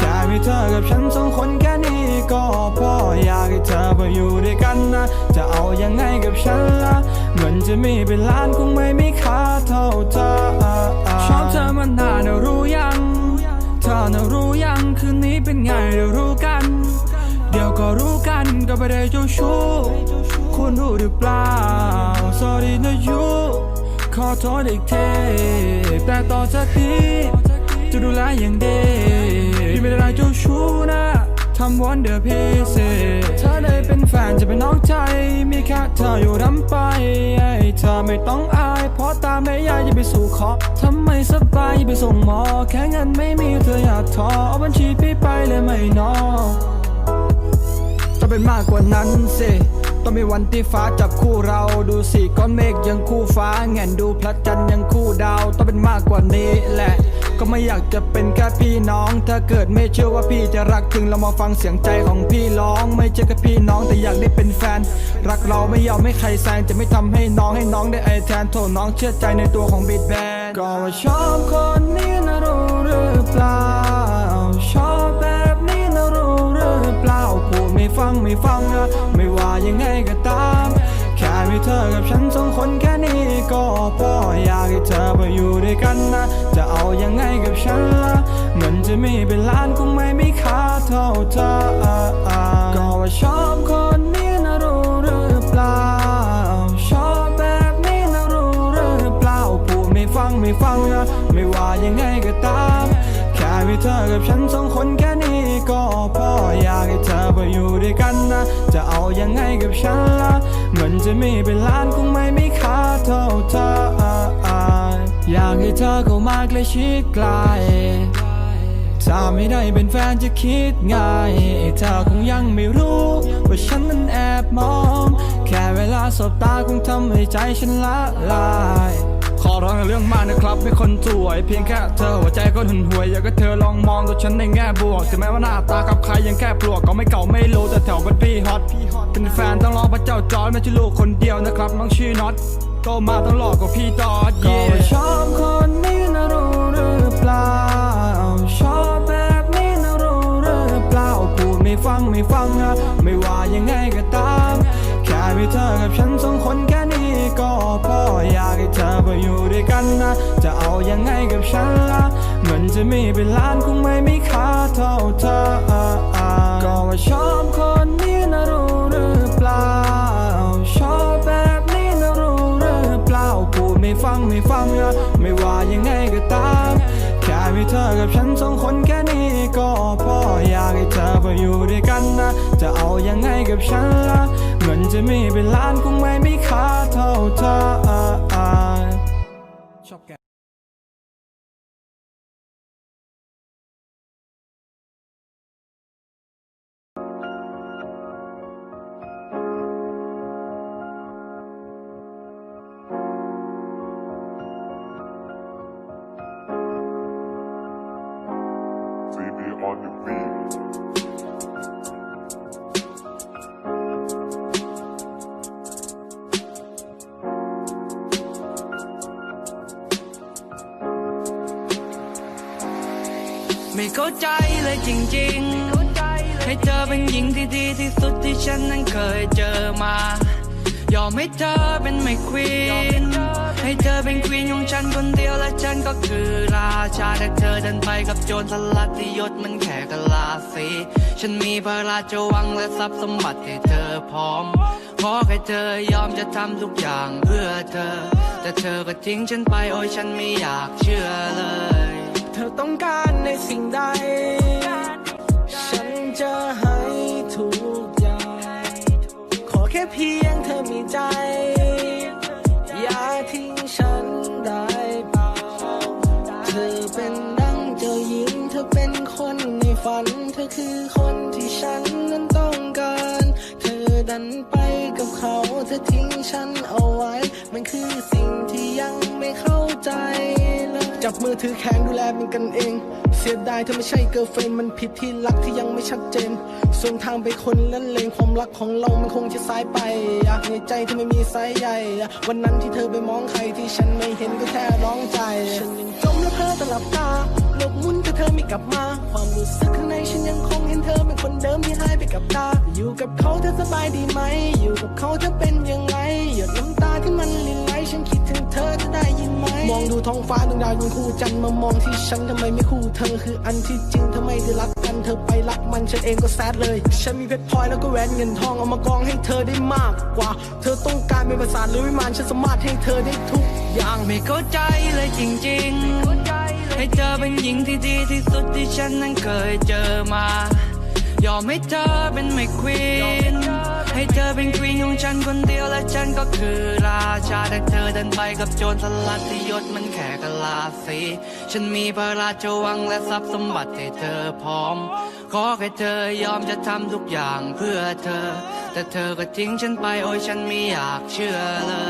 แค่มีเธอกับฉันสองคนแค่นี้ก็พออยากให้เธอมาอยู่ด้วยกันนะ จะเอายังไงกับฉันล่ะเงินจะมีเป็นล้านคงไม่มีค่าเท่าเธอชอบเธอมานานนะรู้ยังเธอน่ะรู้ยังคืนนี้เป็นไงเรารู้กัน เดี๋ยวก็รู้กันก็ไม่ได้เจ้าชู้คุณรู้หรือเปล่า sorry นะยูขอโทษอีกทีแต่ต่อจากนี้จะดูแลอย่างดี ไม่ได้เจ้าชู้นะทำวันเดอร์พีเศษเธอได้เป็นแฟนจะเป็นน้องใจ มีแค่เธออยู่รำไปให้เธอไม่ต้องอาย เพราะตาไม่ยายจะไปสู่ขอทำไมสบายไปส่งหมอ แค่เงินไม่มีเธออยากทอเอาบัญชีพี่ไปเลยไม่นอต้องเป็นมากกว่านั้นสิต้องมีวันที่ฟ้าจับคู่เราดูสิก้อนเมฆยังคู่ฟ้าแง่นดูพระจันทร์ยังคู่ดาว ต้องเป็นมากกว่านี้แหละ ก็ไม่อยากจะเป็นแค่พี่น้อง ถ้าเกิดไม่เชื่อว่าพี่จะรักจริงเรามาฟังเสียงใจของพี่ร้อง ไม่ใช่แค่พี่น้องแต่อยากได้เป็นแฟน รักเราไม่ยอมให้ใครแซงจะไม่ทำให้น้องให้น้องได้ไอแทนโทษน้องเชื่อใจในตัวของบีดแบนก็ว่าชอบคนนี้นะรู้หรือเปล่าชอบแบบนี้นะรู้หรือเปล่าพูดไม่ฟังไม่ฟังอะไม่ว่ายังไงก็ตาม มีเธอกับฉันสองคนแค่นี้ก็พออยากให้เธอมาอยู่ด้วยกันนะ จะเอายังไงกับฉันล่ะเงินจะมีเป็นล้านคงไม่มีค่าเท่าเธอก็ว่าชอบคนนี้นะรู้หรือเปล่า ชอบแบบนี้นะรู้หรือเปล่าพูดไม่ฟังไม่ฟังอะไม่ว่ายังไงก็ตาม แค่มีเธอกับฉันสองคนแค่นี้ ก็พออยากให้เธอมาอยู่ด้วยกันนะ จะเอายังไงกับฉันล่ะเงินจะมีเป็นล้านคงไม่มีค่าเท่าเธออยากให้เธอเข้ามาใกล้ชิดใกล้ถ้าไม่ได้เป็นแฟนจะคิดไงเธอคงยังไม่รู้ ว่าฉันนั้นแอบมอง แค่เวลาสบตาคงทำให้ใจฉันละลาย ขอร้องเรื่องมากนะครับไม่คนสวย เพียงแค่เธอหัวใจก็หุนหวย อยากให้เธอลองมองตัวฉันในแง่บวกถึงแม้ว่าหน้าตากับใครยังแค่ปลวกก็ไม่เก่าไม่รู้แต่แถวเป็นพี่ฮอตเป็นแฟนต้องรอพระเจ้าจอร์จไม่ใช่ลูกคนเดียวนะครับน้องชื่อน็อตโตมาต้องหลอกกับพี่ตอดก็ชอบคนนี้นะรู้หรือเปล่าชอบแบบนี้นะรู้หรือเปล่าพูดไม่ฟังไม่ฟังอะไม่ว่ายังไงก็ตาม แค่มีเธอกับฉันสอง เธอมาอยู่ด้วยกันนะ จะเอายังไงกับฉันล่ะเงินจะมีเป็นล้านคงไม่มีค่าเท่าเธอก็ว่าชอบคนนี้นะรู้หรือเปล่า ชอบแบบนี้นะรู้หรือเปล่าพูดไม่ฟังไม่ฟังอะไม่ว่ายังไงก็ตามแค่มีเธอกับฉันสองคนแค่นี้ก็พออยากให้เธอมาอยู่ด้วยกันนะ จะเอายังไงกับฉันล่ะ เงินจะมีเป็นล้านคงไม่มีค่าเท่าเธอชอบแกอ on the beat. ไม่เข้าใจเลยจริงๆ ให้เธอเป็นหญิงที่ดีที่สุดที่ฉันนั้นเคยเจอมา ยอมให้เธอเป็นไม่ควีนให้เธอเป็นควีนของฉันคนเดียวและฉันก็คือราชาแต่เธอเดินไปกับโจรสลัดที่ยศมันแค่กะลาสีฉันมีพระราชวังและทรัพย์สมบัติให้เธอพร้อมขอให้เธอยอมจะทำทุกอย่างเพื่อเธอ แต่เธอก็ทิ้งฉันไปโอ้ยฉันไม่อยากเชื่อเลย ธอต้องการในสิ่งใด ฉันจะให้ทุกอย่าง ขอแค่เพียงเธอมีใจ อย่าทิ้งฉันได้เปล่า เธอเป็นดังเจ้าหญิง เธอเป็นคนในฝัน เธอคือคนที่ฉันนั้นต้องการ เธอดันไปกับเขา เธอทิ้งฉันเอาไว้ อถือแข็งดูแลเป็นกันเอง เสียดายเธอไม่ใช่เกิร์ลเฟนมันผิดที่รักที่ยังไม่ชัดเจน ส่วนทางไปคนละเลงความรักของเรามันคงจะสายไปอยากในใจเธอไม่มีสายใยวันนั้นที่เธอไปมองใครที่ฉันไม่เห็นก็แค่ร้องใจ จมและเพ้อตลับตาโลกมุนแต่เธอไม่กลับมา ความรู้สึกข้างในฉันยังคงเห็นเธอเป็นคนเดิมที่หายไปกับตา อยู่กับเขาเธอสบายดีไหม อยู่กับเขาเธอเป็นยังไง หยดน้ำตาที่มันลินไหลฉันคิดถึงเธอจะได้ยินไหม มองดูท้องฟ้าดวงดาวยังคู่จันทร์มามองที่ฉันทำไมไม่คู่เธอคืออันที่จริงทำไมได้รักกันเธอไปรักมันฉันเองก็แซดเลย ฉันมีเพชรพลอยแล้วก็แหวนเงินทองเอามากองให้เธอได้มากกว่า เธอต้องการเป็นประสาทหรือวิมานฉันสามารถให้เธอได้ทุกอย่างไม่เข้าใจเลยจริง ๆ ให้เธอเป็นหญิงที่ดีที่สุดที่ฉันนั้นเคยเจอมา ยอมให้เธอเป็นไม่ควีนให้เธอเป็นควีนของฉันคนเดียวและฉันก็คือราชาแต่เธอเดินไปกับโจรสลัดที่ยศมันแค่กะลาสีฉันมีพระราชวังและทรัพย์สมบัติให้เธอพร้อม ขอแค่เธอยอมจะทำทุกอย่างเพื่อเธอ แต่เธอก็ทิ้งฉันไปโอ้ยฉันไม่อยากเชื่อเลย